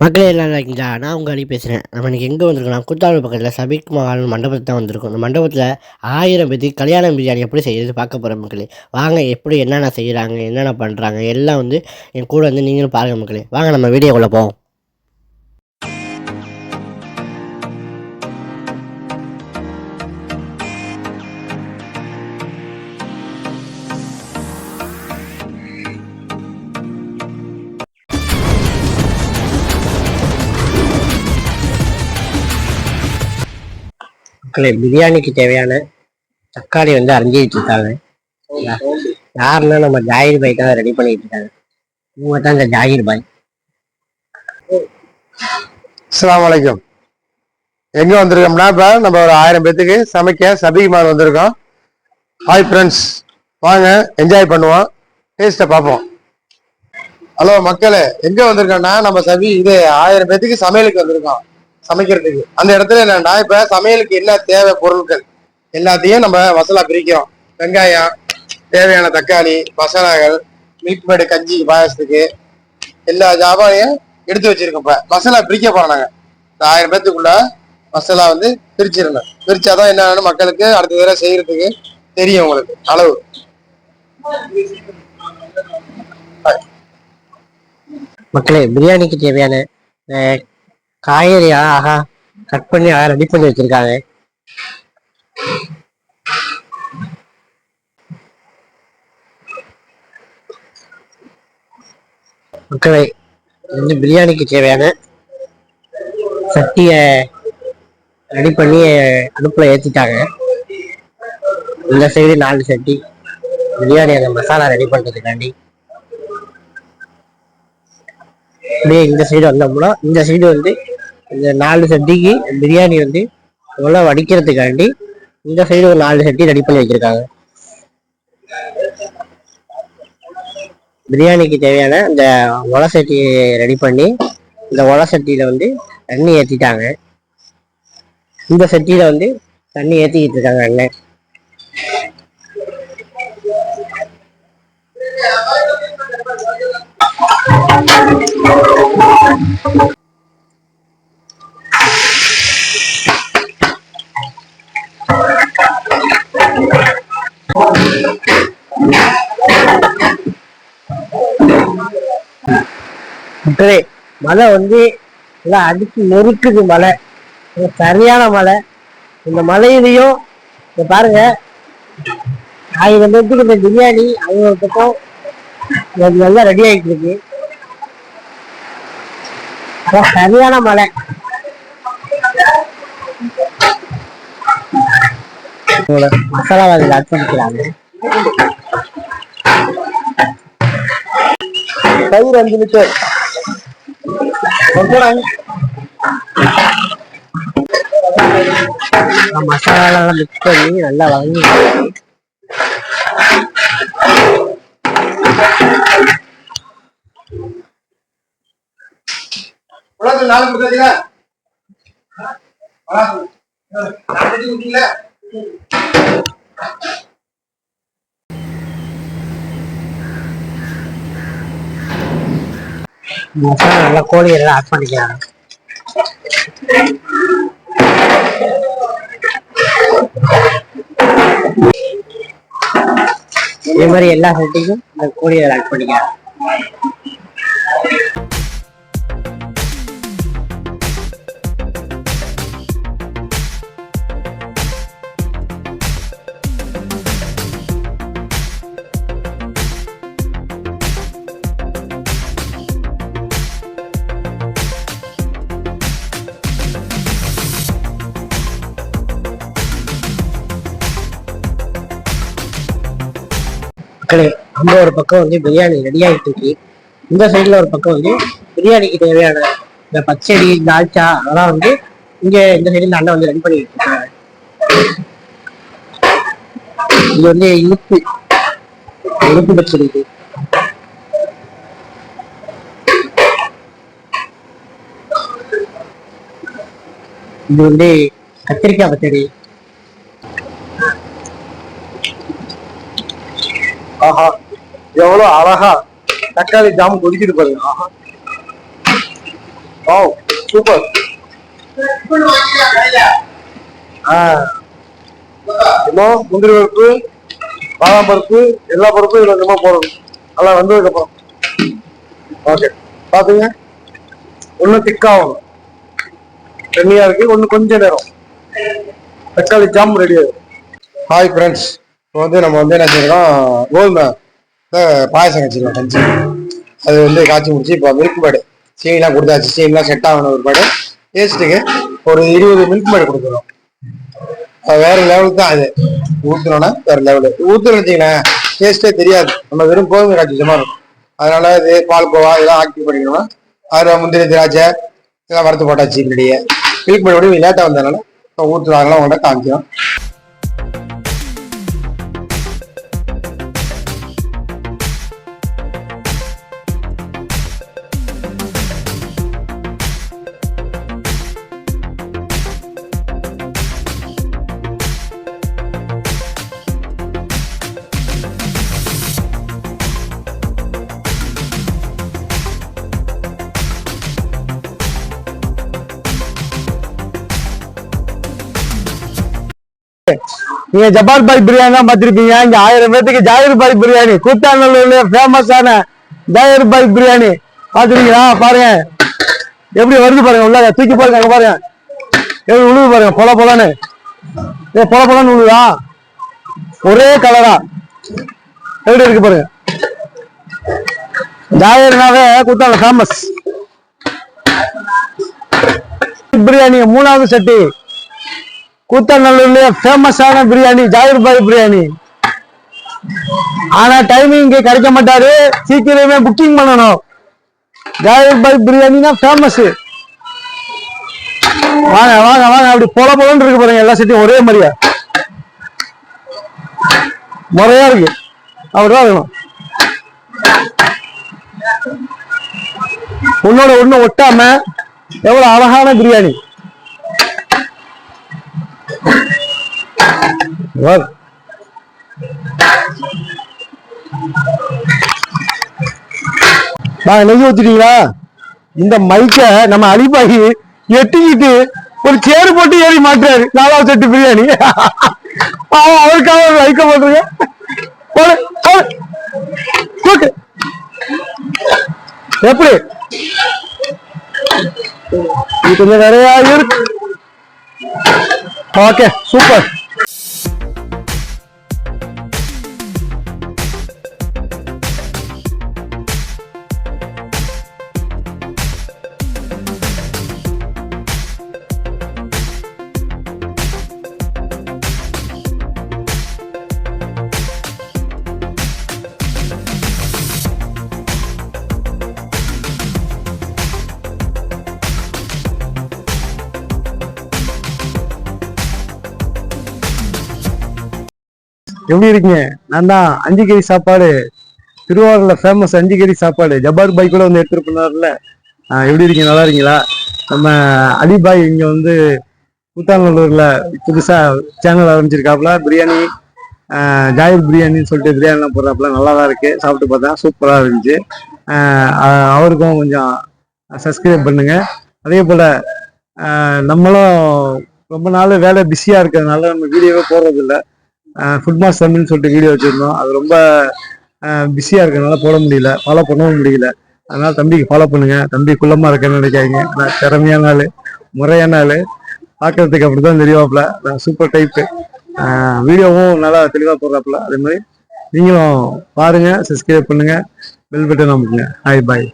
மக்களே எல்லாம் இருக்கீங்களா? நான் உங்கள் அடி பேசுகிறேன் நம்ம இன்றைக்கி எங்கே வந்திருக்கோம் குத்தாலூர் பக்கத்தில் சபிக் மகால் தான் வந்திருக்கோம். இந்த மண்டபத்தில் ஆயிரம் பேத்துக்கு கல்யாணம் பிரியாணி எப்படி செய்யறது பார்க்க போகிற மக்களே. வாங்க எப்படி என்னென்ன செய்கிறாங்க என்னென்ன பண்ணுறாங்க எல்லாம் வந்து என் கூட வந்து நீங்களும் பாருங்கள் மக்களே. வாங்க நம்ம வீடியோக்குள்ளே போவோம். மக்களே பிரியாணிக்கு தேவையான தக்காளி வந்து அரைஞ்சிட்டு இருக்காங்க. யாருன்னா நம்ம ஜாகிர் பாய் தான் ரெடி பண்ணிட்டு இருக்காங்க. இவங்க தான் இந்த ஜாகிர் பாய். அஸ்ஸலாமு அலைக்கும். எங்க வந்திருக்கோம்னா இப்ப நம்ம ஒரு ஆயிரம் பேத்துக்கு சமைக்க சபிகுமார் வந்திருக்கோம். ஹாய் ஃப்ரெண்ட்ஸ் வாங்க என்ஜாய் பண்ணுவோம். டேஸ்ட்டை பார்ப்போம். ஹலோ மக்களே எங்க வந்திருக்கோம்னா நம்ம சபி இது ஆயிரம் பேத்துக்கு சமையலுக்கு வந்திருக்கோம். சமைக்கிறதுக்கு. அந்த இடத்துல என்னன்னா இப்ப சமையலுக்கு என்ன தேவை பொருட்கள் எல்லாத்தையும் நம்ம மசாலா பிரிக்கிறோம். வெங்காயம் தேவையான தக்காளி மசாலாக்கள் மில்க் மேடு கஞ்சி பாயசத்துக்கு எல்லா ஜாபானையும் எடுத்து வச்சிருக்கோம் இப்ப. மசாலா பிரிக்க போறோம் நாங்க. இந்த ஆயிரம் பேத்துக்குள்ள மசாலா வந்து பிரிச்சிடணும். பிரிச்சாதான் என்னன்னு மக்களுக்கு அடுத்த தடவை செய்யறதுக்கு தெரியும் உங்களுக்கு. அளவு. மக்களே பிரியாணிக்கு தேவையான காய்கறியா ஆஹா கட் பண்ணி அழகா ரெடி பண்ணி வச்சிருக்காங்க. மக்களே இது வந்து பிரியாணிக்கு தேவையான சட்டியை ரெடி பண்ணி அடுப்புல ஏத்திட்டாங்க. இந்த சைடு நாலு சட்டி. பிரியாணி அந்த மசாலா ரெடி பண்றதுக்காண்டி. அப்படியே இந்த சைடு வந்தோம்னா இந்த சைடு வந்து இந்த நாலு சட்டிக்கு பிரியாணி வந்து நல்லா வடிக்கிறதுக்காண்டி இந்த சைடு ஒரு நாலு சட்டி ரெடி பண்ணி வச்சிருக்காங்க. பிரியாணிக்கு தேவையான இந்த ஒலை சட்டி ரெடி பண்ணி இந்த ஒலை சட்டியில வந்து தண்ணி ஏத்திட்டாங்க. இந்த சட்டியில வந்து தண்ணி ஏற்றிக்கிட்டு இருக்காங்க அண்ணன். மக்களே மழை வந்து எல்லாம் அடிச்சு நெருக்குது மழை. சரியான மழை. இந்த மலையிலையும் இங்க பாருங்க ஆயிரம் பேருக்கு இந்த பிரியாணி அவங்க பக்கம் நல்லா ரெடி ஆகிட்டு இருக்கு. சரியான மழை. இவ்வளோ மசாலா அதில் அடிச்சிருக்கிறாங்க தயிர் அஞ்சு லிட்டர். மசாலாலாம் மிக்ஸ் பண்ணி நல்லா வாங்கி. உலகத்தில் நாலு கொடுத்தீங்களா நாலு சட்டி விட்டீங்களா மசாலா நல்லா கோழி எல்லாம் ஆட் பண்ணிக்கிறாங்க. இதே மாதிரி எல்லா சட்டிக்கும் இந்த கோழியை ஆட் பண்ணிக்கிறாங்க. மக்களே அங்க ஒரு பக்கம் வந்து பிரியாணி ரெடி ஆயிட்டு இருக்கு. இந்த சைடுல ஒரு பக்கம் வந்து பிரியாணிக்கு தேவையான இந்த பச்சடி தால்ச்சா அதெல்லாம் வந்து இங்க இந்த சைடுல இந்த அண்ணன் வந்து ரெடி பண்ணிட்டு இருக்காங்க. இது வந்து இனிப்பு இனிப்பு பச்சடி இது. இது வந்து கத்திரிக்காய் பச்சடி. ஆஹா எவ்வளவு அழகா தக்காளி ஜாம் கொதிக்குது பாருங்க. ஆஹா. ஓ சூப்பர் ஆ. இன்னும் முந்திரி பருப்பு பாதாம் பருப்பு எல்லா பருப்பும் இதுல கொஞ்சமா போடணும். நல்லா வந்ததுக்கு அப்புறம் ஓகே பாத்துங்க? ஒண்ணு திக்காகணும். தண்ணியா இருக்கு ஒண்ணு கொஞ்ச நேரம். தக்காளி ஜாம் ரெடி ஆகும் ஹாய் ஃப்ரெண்ட்ஸ் இப்போ வந்து நம்ம வந்து என்ன செய்யறோம் கோதுமை பாயசம் வச்சிருக்கோம் கஞ்சி. அது வந்து காய்ச்சி முடிச்சு இப்போ மில்க் பேடு சீனிலாம் கொடுத்தாச்சு. சீனிலாம் செட் ஆகணும் ஒரு பாடு டேஸ்ட்டுக்கு ஒரு இருபது மில்க் பேடு கொடுக்குறோம். வேற லெவலுக்கு தான் அது. ஊற்றுனோன்னா வேற லெவலு ஊத்துன்னு வச்சிங்களேன் டேஸ்டே தெரியாது. நம்ம வெறும் கோதுமை காய்ச்சி சும்மா இருக்கும். அதனால இது பால் கோவா இதெல்லாம் ஆக்டிவ் பண்ணிக்கணும்னா அதில் முந்திரி திராட்சை இதெல்லாம் வறுத்து போட்டாச்சு இப்படியே மில்க் பேடு கூட லேட்டாக வந்ததுனால இப்போ ஊற்றுவாங்களாம் உங்கள்கிட்ட காமிக்கிறோம். நீங்க ஜப்பார் பாய் பிரியாணி தான் பார்த்திருப்பீங்க. இங்க ஆயிரம் பேத்துக்கு ஜாகிர் பாய் பிரியாணி. கூத்தாநல்லூர்ல ஃபேமஸான ஜாகிர் பாய் பிரியாணி பாத்துருக்கீங்களா பாருங்க. எப்படி வருது பாருங்க உள்ள தூக்கி பாருங்க அங்க பாருங்க. எப்படி உழுவு பாருங்க. பொல பொலன்னு. ஏ பொல பொலன்னு உழுதா ஒரே கலரா எப்படி இருக்கு பாருங்க. ஜாகிர்னாவே கூத்தால ஃபேமஸ் பிரியாணி மூணாவது சட்டி. கூத்தநல்லூர்லயே ஃபேமஸான பிரியாணி ஜாகிர் பாய் பிரியாணி. ஆனா டைமிங் கிடைக்க மாட்டாரு. சீக்கிரமே புக்கிங் பண்ணணும். ஜாகிர் பாய் பிரியாணினா ஃபேமஸ் வாங்க வாங்க வாங்க. அப்படி பொல பொலன்னு இருக்கு பாருங்க எல்லா சீட்டையும் ஒரே மாதிரியா. முறையா இருக்கு. அப்படிதான் வேணும். உன்னோட ஒண்ணு ஒட்டாம எவ்வளவு அழகான பிரியாணி. வாங்க. நான் நெய் ஊத்திட்டீங்களா இந்த மைக்க நம்ம அலிபாகி எட்டிக்கிட்டு ஒரு சேரு போட்டு ஏறி மாட்டுறாரு. நாலாவது செட்டு பிரியாணி. அவன் அவருக்காக ஒரு லைக்க போட்டுருங்க எப்படி? இது கொஞ்சம் நிறைய இருக்கு. ஓகே சூப்பர் எப்படி இருக்கீங்க? நான் தான் அஞ்சு சாப்பாடு. திருவாரூர்ல ஃபேமஸ் அஞ்சு சாப்பாடு. ஜப்பார் பாய் கூட வந்து எடுத்துட்டு போனார்ல. எப்படி இருக்கீங்க? நல்லா இருக்கீங்களா? நம்ம அலிபாய் இங்க வந்து கூத்தாநல்லூர்ல புதுசா சேனல் ஆரம்பிச்சிருக்காப்புல. பிரியாணி ஆஹ் பிரியாணின்னு சொல்லிட்டு பிரியாணிலாம் போடுறாப்புல. நல்லா தான் இருக்கு. சாப்பிட்டு பார்த்தா சூப்பரா இருந்துச்சு. அவருக்கும் கொஞ்சம் சப்ஸ்கிரைப் பண்ணுங்க. அதே போல நம்மளும் ரொம்ப நாள் வேலை பிஸியா இருக்கிறதுனால நம்ம வீடியோவே போடுறதில்ல. ஃபுட் மாஸ் தமிழ்னு சொல்லிட்டு வீடியோ வச்சுருந்தோம். அது ரொம்ப பிஸியாக இருக்கறனால போட முடியல. ஃபாலோ பண்ணவும் முடியல. அதனால தம்பிக்கு ஃபாலோ பண்ணுங்க. தம்பி குள்ளமாக இருக்கேன்னு நினைக்காதீங்க. நான் திறமையான ஆள் முறையான ஆள். பார்க்கறதுக்கு அப்படிதான் நான் சூப்பர் டைப்பு வீடியோவும் நல்லா தெளிவாக போடுறாப்புல. அதே மாதிரி நீங்களும் பாருங்கள் சப்ஸ்கிரைப் பண்ணுங்கள் பெல் பட்டன் அமுக்குங்க. Hi bye